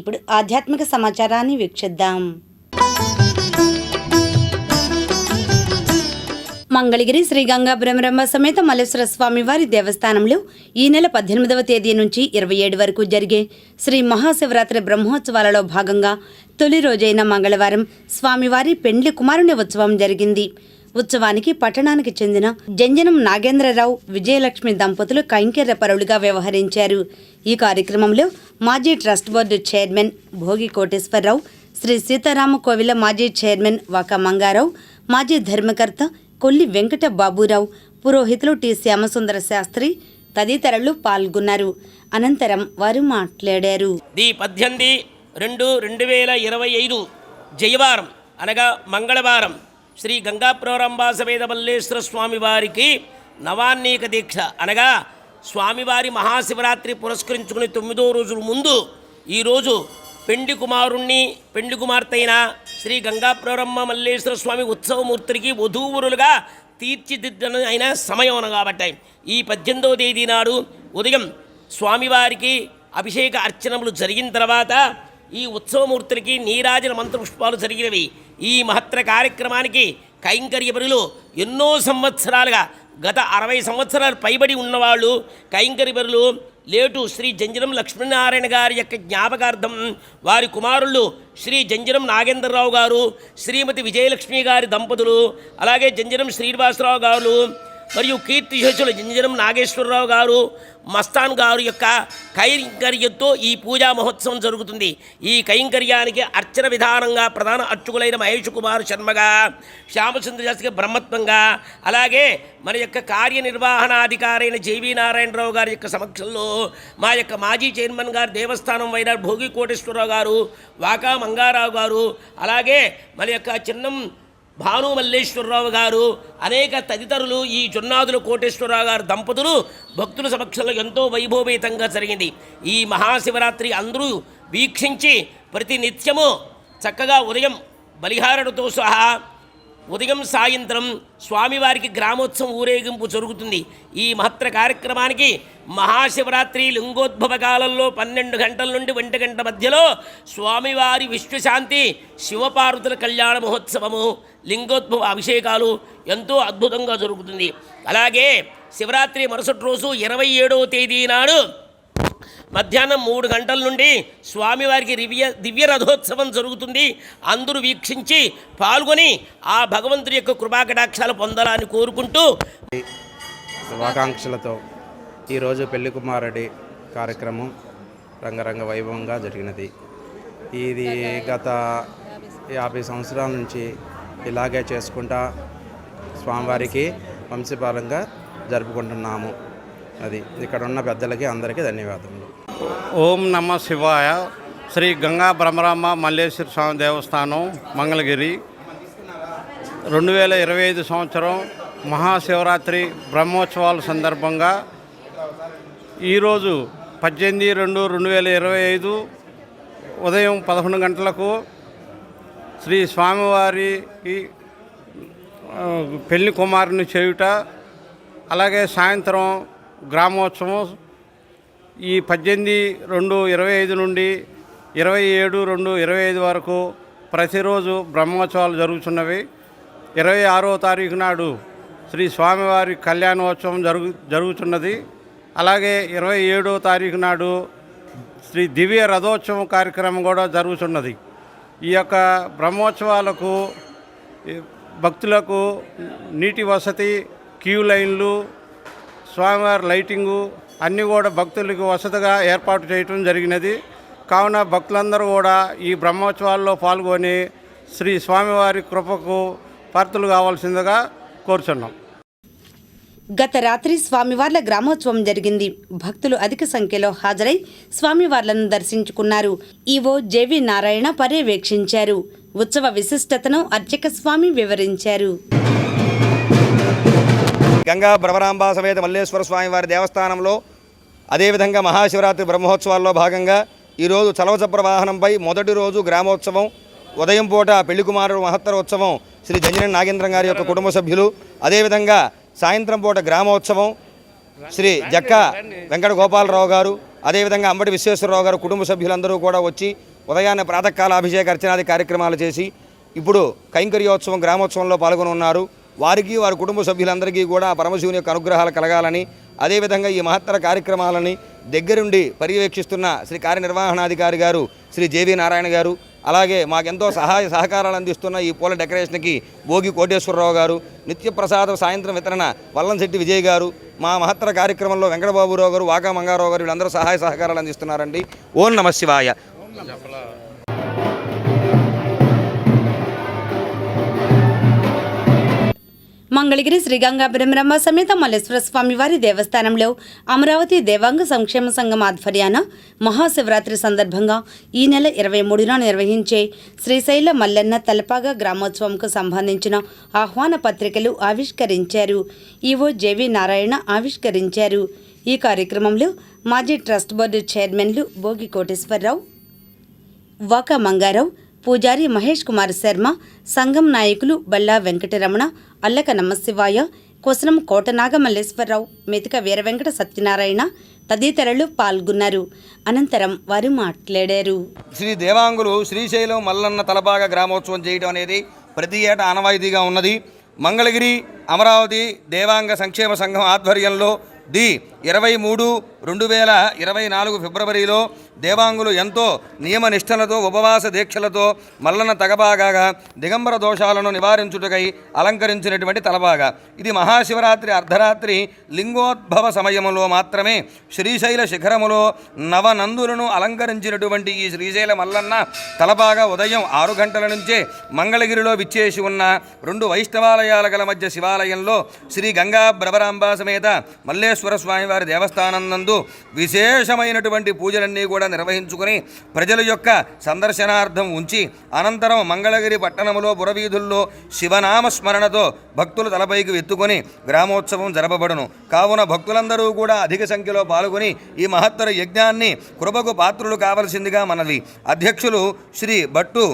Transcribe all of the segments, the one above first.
ఇప్పుడు ఆధ్యాత్మిక సమాచారాన్ని వీక్షిద్దాం. మంగళగిరి శ్రీ గంగా బ్రహ్మరమ్మ సమేత మల్లేశ్వర స్వామి వారి దేవస్థానంలో ఈ నెల పద్దెనిమిదవ తేదీ నుంచి ఇరవై ఏడు వరకు జరిగే శ్రీ మహాశివరాత్రి బ్రహ్మోత్సవాలలో భాగంగా తొలి రోజైన మంగళవారం స్వామివారి పెండ్లి కుమారుని ఉత్సవం జరిగింది. ఉత్సవానికి పట్టణానికి చెందిన జంజనం నాగేంద్రరావు విజయలక్ష్మి దంపతులు కైంకర్య పరులుగా వ్యవహరించారు. ఈ కార్యక్రమంలో మాజీ trust board chairman Bhogi Koteswararao Sri Seetharama Koil మాజీ చైర్మన్ వాక మంగారావు మాజీ ధర్మకర్త కొల్లి వెంకట బాబురావు పురోహితులు టి శ్యామసుందర శాస్త్రి తదితరులు పాల్గొన్నారు. అనంతరం వారు మాట్లాడారు. ది పద్దెనిమిది రెండు రెండు వేల ఇరవై ఐదు జయవారం అనగా మంగళవారం శ్రీ గంగాప్రోరంభా సమేత మల్లేశ్వర స్వామివారికి నవాన్నేక నవాన్నీక దీక్ష. అనగా స్వామివారి మహాశివరాత్రి పురస్కరించుకుని తొమ్మిదో రోజుల ముందు ఈరోజు పెండి కుమారుణ్ణి పెండి కుమార్తెయిన శ్రీ గంగా ప్రారంభ మల్లేశ్వర స్వామి ఉత్సవమూర్తికి వధూవరులుగా తీర్చిదిద్దన అయిన సమయం కాబట్టి ఈ పద్దెనిమిదవ తేదీ నాడు ఉదయం స్వామివారికి అభిషేక అర్చనములు జరిగిన తర్వాత ఈ ఉత్సవమూర్తులకి నీరాజన మంత్రపుష్పాలు జరిగినవి. ఈ మహత్తర కార్యక్రమానికి కైంకర్యపరులు ఎన్నో సంవత్సరాలుగా గత అరవై సంవత్సరాలు పైబడి ఉన్నవాళ్ళు కైంకర్యపరులు లేటు శ్రీ జంజరం లక్ష్మీనారాయణ గారి యొక్క జ్ఞాపకార్థం వారి కుమారులు శ్రీ జంజరం నాగేంద్రరావు గారు శ్రీమతి విజయలక్ష్మి గారి దంపతులు అలాగే జంజరం శ్రీనివాసరావు గారు మరియు కీర్తిశేషులు జంజనం నాగేశ్వరరావు గారు మస్తాన్ గారు యొక్క కైంకర్యంతో ఈ పూజా మహోత్సవం జరుగుతుంది. ఈ కైంకర్యానికి అర్చన విధానంగా ప్రధాన అర్చకులైన మహేష్ కుమార్ శర్మగా శ్యామచంద్ర శాస్త్రి బ్రహ్మత్వంగా అలాగే మన యొక్క కార్యనిర్వహణాధికారైన జేవీ నారాయణరావు గారి యొక్క సమక్షంలో మా యొక్క మాజీ చైర్మన్ గారు దేవస్థానం వైన భోగి కోటేశ్వరరావు గారు వాకా మంగారావు గారు అలాగే మన యొక్క చిన్నం భాను మల్లేశ్వరరావు గారు అనేక తదితరులు ఈ జొన్నాదుల కోటేశ్వరరావు గారు దంపతులు భక్తుల సమక్షంలో ఎంతో వైభవపేతంగా జరిగింది. ఈ మహాశివరాత్రి అందరూ వీక్షించి ప్రతి నిత్యము చక్కగా ఉదయం బలిహారుడితో సహా ఉదయం సాయంత్రం స్వామివారికి గ్రామోత్సవం ఊరేగింపు జరుగుతుంది. ఈ మహత్తర కార్యక్రమానికి మహాశివరాత్రి లింగోద్భవ కాలంలో పన్నెండు గంటల నుండి ఒంటి గంట మధ్యలో స్వామివారి విశ్వశాంతి శివపార్వతుల కళ్యాణ మహోత్సవము లింగోద్భవ అభిషేకాలు ఎంతో అద్భుతంగా జరుగుతుంది. అలాగే శివరాత్రి మరుసటి రోజు ఇరవై ఏడవ తేదీ నాడు మధ్యాహ్నం మూడు గంటల నుండి స్వామివారికి దివ్య దివ్య రథోత్సవం జరుగుతుంది. అందరూ వీక్షించి పాల్గొని ఆ భగవంతుడి యొక్క కృపాకటాక్షాలు పొందాలని కోరుకుంటూ శుభాకాంక్షలతో ఈరోజు పెళ్ళి కుమారుడి కార్యక్రమం రంగరంగ వైభవంగా జరిగినది. ఇది గత యాభై సంవత్సరాల నుంచి ఇలాగే చేసుకుంటా స్వామివారికి వంశపాలంగా జరుపుకుంటున్నాము. అది ఇక్కడ ఉన్న పెద్దలకి అందరికీ ధన్యవాదములు. ఓం నమ శివాయ. శ్రీ గంగా బ్రహ్మరామ మల్లేశ్వర స్వామి దేవస్థానం మంగళగిరి. రెండు వేల ఇరవై ఐదు సంవత్సరం మహాశివరాత్రి బ్రహ్మోత్సవాల సందర్భంగా ఈరోజు పద్దెనిమిది రెండు రెండు వేల ఇరవై ఐదు ఉదయం పదకొండు గంటలకు శ్రీ స్వామివారికి పెళ్ళి కుమారుని చేయుట అలాగే సాయంత్రం గ్రామోత్సవం ఈ పద్దెనిమిది రెండు ఇరవై ఐదు నుండి ఇరవై ఏడు రెండు ఇరవై ఐదు వరకు ప్రతిరోజు బ్రహ్మోత్సవాలు జరుగుతున్నవి. ఇరవై ఆరో తారీఖు నాడు శ్రీ స్వామివారి కళ్యాణోత్సవం జరుగు జరుగుతున్నది. అలాగే ఇరవై ఏడో తారీఖు నాడు శ్రీ దివ్య రథోత్సవం కార్యక్రమం కూడా జరుగుతున్నది. ఈ యొక్క బ్రహ్మోత్సవాలకు భక్తులకు నీటి వసతి క్యూ లైన్లు స్వామివారి లైటింగు అన్నీ కూడా భక్తులకు వసతిగా ఏర్పాటు చేయటం జరిగినది. కావున భక్తులందరూ కూడా ఈ బ్రహ్మోత్సవాల్లో పాల్గొని శ్రీ స్వామివారి కృపకు పాత్రలు కావాల్సిందిగా కోరుచున్నాం. గత రాత్రి స్వామివార్ల గ్రామోత్సవం జరిగింది. భక్తులు అధిక సంఖ్యలో హాజరై స్వామివార్లను దర్శించుకున్నారు. ఈవో జేవి నారాయణ పర్యవేక్షించారు. ఉత్సవ విశిష్టతను అర్చక స్వామి వివరించారు. గంగా భ్రమరాంబ సమేత మల్లేశ్వర స్వామి వారి దేవస్థానంలో అదేవిధంగా మహాశివరాత్రి బ్రహ్మోత్సవాల్లో భాగంగా ఈరోజు చలవచప్ర వాహనంపై మొదటి రోజు గ్రామోత్సవం ఉదయం పూట పెళ్ళి కుమారుడు మహత్తర ఉత్సవం శ్రీ జంజన నాగేంద్రం గారి యొక్క కుటుంబ సభ్యులు అదేవిధంగా సాయంత్రం పూట గ్రామోత్సవం శ్రీ జక్క వెంకట గోపాలరావు గారు అదేవిధంగా అంబటి విశ్వేశ్వరరావు గారు కుటుంబ సభ్యులందరూ కూడా వచ్చి ఉదయాన్నే ప్రాతకాల అభిషేక అర్చనాది కార్యక్రమాలు చేసి ఇప్పుడు కైంకర్యోత్సవం గ్రామోత్సవంలో పాల్గొని ఉన్నారు వారికి వారి కుటుంబ సభ్యులందరికీ కూడా పరమశివుని యొక్క అనుగ్రహాలు కలగాలని అదేవిధంగా ఈ మహత్తర కార్యక్రమాలని దగ్గరుండి పర్యవేక్షిస్తున్న శ్రీ కార్యనిర్వహణాధికారి గారు శ్రీ జేవి నారాయణ గారు అలాగే మాకెంతో సహాయ సహకారాలు అందిస్తున్న ఈ పూల డెకరేషన్కి భోగి కోటేశ్వరరావు గారు నిత్యప్రసాద సాయంత్రం వితరణ వల్లంశెట్టి విజయ్ గారు మా మహత్తర కార్యక్రమంలో వెంకటబాబురావు గారు వాకా మంగారావు గారు వీళ్ళందరూ సహాయ సహకారాలు అందిస్తున్నారండి. ఓం నమ శివాయ మంగళగిరి శ్రీ గంగా సమేత మల్లేశ్వర స్వామి వారి దేవస్థానంలో అమరావతి దేవాంగ సంక్షేమ సంఘం ఆధ్వర్యాన మహాశివరాత్రి సందర్భంగా ఈ నెల ఇరవై మూడున నిర్వహించే శ్రీశైల మల్లన్న తలపాగా గ్రామోత్సవంకు సంబంధించిన ఆహ్వాన పత్రికలు ఆవిష్కరించారు. ఈవో జేవి నారాయణ ఆవిష్కరించారు. ఈ కార్యక్రమంలో మాజీ ట్రస్ట్ బోర్డు చైర్మన్లు భోగి కోటేశ్వరరావు వాకా మంగారావు పూజారి మహేష్ కుమార్ శర్మ సంఘం నాయకులు బల్లా వెంకటరమణ అల్లక నమశివాయ కోసరం కోటనాగ మల్లేశ్వరరావు మెతిక వీరవెంకట సత్యనారాయణ తదితరులు పాల్గొన్నారు. అనంతరం వారు మాట్లాడారు. శ్రీ దేవాంగులు శ్రీశైలం మల్లన్న తలబాగ గ్రామోత్సవం చేయడం అనేది ప్రతి ఏటా ఆనవాయితీగా ఉన్నది. మంగళగిరి అమరావతి దేవాంగ సంక్షేమ సంఘం ఆధ్వర్యంలో ది ఇరవై మూడు రెండు వేల ఇరవై నాలుగు ఫిబ్రవరిలో దేవాంగులు ఎంతో నియమ నిష్టలతో ఉపవాస దీక్షలతో మల్లన్న తగబాగా దిగంబర దోషాలను నివారించుటకై అలంకరించినటువంటి తలబాగా. ఇది మహాశివరాత్రి అర్ధరాత్రి లింగోద్భవ సమయములో మాత్రమే శ్రీశైల శిఖరములో నవనందులను అలంకరించినటువంటి ఈ శ్రీశైల మల్లన్న తలబాగా ఉదయం ఆరు గంటల నుంచే మంగళగిరిలో విచ్చేసి ఉన్న రెండు వైష్ణవాలయాల గల మధ్య శివాలయంలో శ్రీ గంగా భ్రవరాంబ సమేత మల్లేశ్వర స్వామివారి దేవస్థానం నందు విశేషమైనటువంటి పూజలన్నీ కూడా నిర్వహించుకుని ప్రజల యొక్క సందర్శనార్థం ఉంచి అనంతరం మంగళగిరి పట్టణములో బురవీధుల్లో శివనామ స్మరణతో భక్తులు తలపైకి ఎత్తుకొని గ్రామోత్సవం జరపబడును. కావున భక్తులందరూ కూడా అధిక సంఖ్యలో పాల్గొని ఈ మహత్తర యజ్ఞాన్ని కృపకు పాత్రులు కావలసిందిగా మనవి. అధ్యక్షులు శ్రీ భట్టు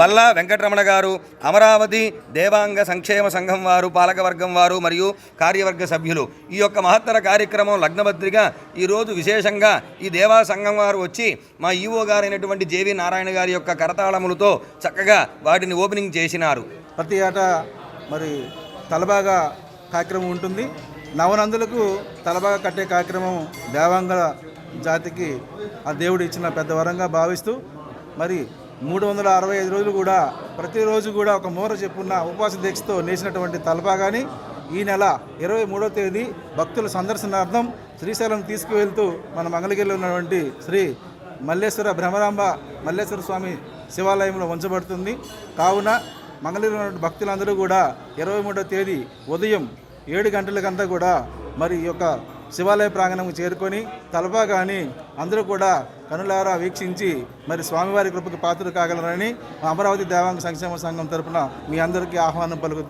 బల్లా వెంకటరమణ గారు అమరావతి దేవాంగ సంక్షేమ సంఘం వారు పాలకవర్గం వారు మరియు కార్యవర్గ సభ్యులు. ఈ యొక్క మహత్తర కార్యక్రమం లగ్నపత్రిక ఈరోజు విశేషంగా ఈ దేవా సంఘం వారు వచ్చి మా ఈవో గారైనటువంటి జేవి నారాయణ గారి యొక్క కరతాళములతో చక్కగా వాటిని ఓపెనింగ్ చేసినారు. ప్రతి ఏటా మరి తలబాగా కార్యక్రమం ఉంటుంది. నవనందులకు తలబాగా కట్టే కార్యక్రమం దేవాంగ జాతికి ఆ దేవుడు ఇచ్చిన పెద్ద వరంగా భావిస్తూ మరి మూడు వందల అరవై ఐదు రోజులు కూడా ప్రతిరోజు కూడా ఒక మూర చెప్పున్న ఉపవాస దీక్షతో నేసినటువంటి తలపా కానీ ఈ నెల ఇరవై మూడో తేదీ భక్తుల సందర్శనార్థం శ్రీశైలం తీసుకువెళ్తూ మన మంగళగిరిలో ఉన్నటువంటి శ్రీ మల్లేశ్వర భ్రమరాంబ మల్లేశ్వర స్వామి శివాలయంలో ఉంచబడుతుంది. కావున మంగళగిరిలో ఉన్నటువంటి భక్తులందరూ కూడా ఇరవై మూడో తేదీ ఉదయం ఏడు గంటలకంతా కూడా మరి ఈ యొక్క శివాలయ ప్రాంగణం చేరుకొని తలపా కానీ అందరూ కూడా కనులారా వీక్షించి మరి స్వామివారి కృపకి పాత్రలు కాగలరని మా అమరావతి దేవాంగ సంక్షేమ సంఘం తరపున మీ అందరికీ ఆహ్వానం పలుకుతూ